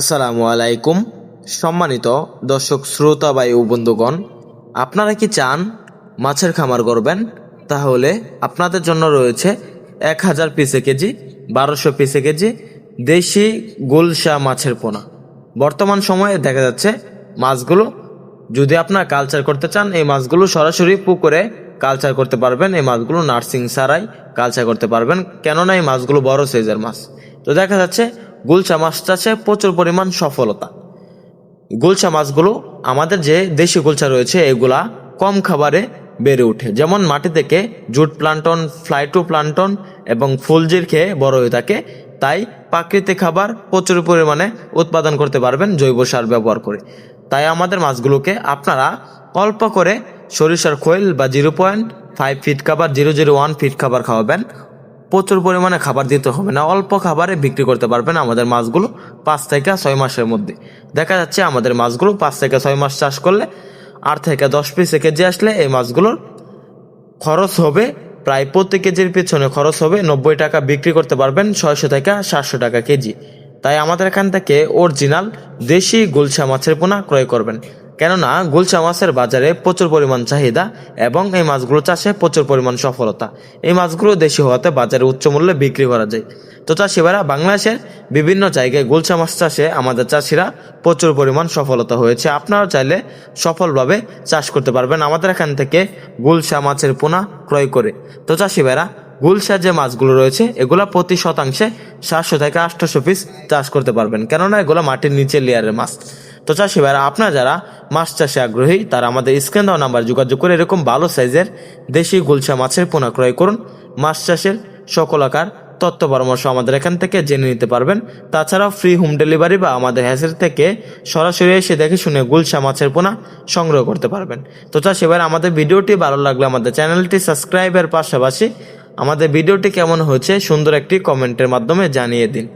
আসসালামু আলাইকুম, সম্মানিত দর্শক শ্রোতা বায়ু বন্ধুগণ, আপনারা কি চান মাছের খামার করবেন তাহলে আপনাদের জন্য রয়েছে এক হাজার পিসে কেজি, বারোশো পিসে কেজি দেশি গোলসা মাছের পোনা। বর্তমান সময়ে দেখা যাচ্ছে মাছগুলো, যদি আপনার কালচার করতে চান, এই মাছগুলো সরাসরি পুকুরে কালচার করতে পারবেন, এই মাছগুলো নার্সিং ছাড়াই কালচার করতে পারবেন। কেননা এই মাছগুলো বড় সাইজের মাছ। তো দেখা যাচ্ছে গুলশা মাছ চাষে প্রচুর পরিমাণ সফলতা। গুলশা মাছগুলো আমাদের যে দেশি গুলশা রয়েছে, এগুলা কম খাবারে বেড়ে ওঠে। যেমন মাটি থেকে জুট প্লান্টন ফ্লাইটু প্লান্টন এবং ফুলজির খেয়ে বড় হয়ে থাকে, তাই প্রাকৃতিক খাবার প্রচুর পরিমাণে উৎপাদন করতে পারবেন জৈব সার ব্যবহার করে। তাই আমাদের মাছগুলোকে আপনারা অল্প করে সরিষার খৈল বা জিরো পয়েন্ট ফাইভ ফিট খাবার, জিরো জিরো ওয়ান ফিট খাবার খাওয়াবেন। প্রচুর পরিমাণে খাবার দিতে হবে না। অল্প খাবারে বিক্রি করতে পারবেন আমাদের মাছগুলো পাঁচ থেকে ছয় মাসের মধ্যে। দেখা যাচ্ছে আমাদের মাছগুলো পাঁচ থেকে ছয় মাস চাষ করলে আট থেকে দশ পিস কেজি আসলে এই মাছগুলোর খরচ হবে প্রায় প্রতি কেজির পিছনে খরচ হবে নব্বই টাকা বিক্রি করতে পারবেন ছয়শো থেকে সাতশো টাকা কেজি। তাই আমাদের এখান থেকে অরিজিনাল দেশি গুলশা মাছের পোনা ক্রয় করবেন। কেননা গুলশা মাছের বাজারে প্রচুর পরিমাণ চাহিদা এবং এই মাছগুলো চাষে প্রচুর পরিমাণ সফলতা। এই মাছগুলো দেশি হওয়াতে বাজারে উচ্চ মূল্যে বিক্রি করা যায়। তো চাষিভাইরা, বাংলাদেশের বিভিন্ন জায়গায় গুলশা মাছ চাষে আমাদের চাষিরা প্রচুর পরিমাণ সফলতা হয়েছে। আপনারা চাইলে সফলভাবে চাষ করতে পারবেন আমাদের এখান থেকে গুলশা মাছের পোনা ক্রয় করে। তো চাষিভাইরা, গুলশা যে মাছগুলো রয়েছে, এগুলা প্রতি শতাংশে সাতশো থেকে আটশোশো পিস চাষ করতে পারবেন। কেননা এগুলো মাটির নিচে লেয়ারের মাছ। তো চাষি ভাইরা, আপনারা যারা মাছ চাষে আগ্রহী, তারা আমাদের স্ক্রিন দেওয়া নাম্বার যোগাযোগ করে এরকম ভালো সাইজের দেশি গুলশা মাছের পোনা ক্রয় করুন। মাছ চাষের সকল আকার, তথ্য, পরামর্শ আমাদের এখান থেকে জেনে নিতে পারবেন। তাছাড়াও ফ্রি হোম ডেলিভারি বা আমাদের হ্যাসের থেকে সরাসরি এসে দেখে শুনে গুলশা মাছের পোনা সংগ্রহ করতে পারবেন। তো চাষি ভাইরা, আমাদের ভিডিওটি ভালো লাগলে আমাদের চ্যানেলটি সাবস্ক্রাইবের পাশাপাশি আমাদের ভিডিওটি কেমন হয়েছে, সুন্দর একটি কমেন্টের মাধ্যমে জানিয়ে দিন।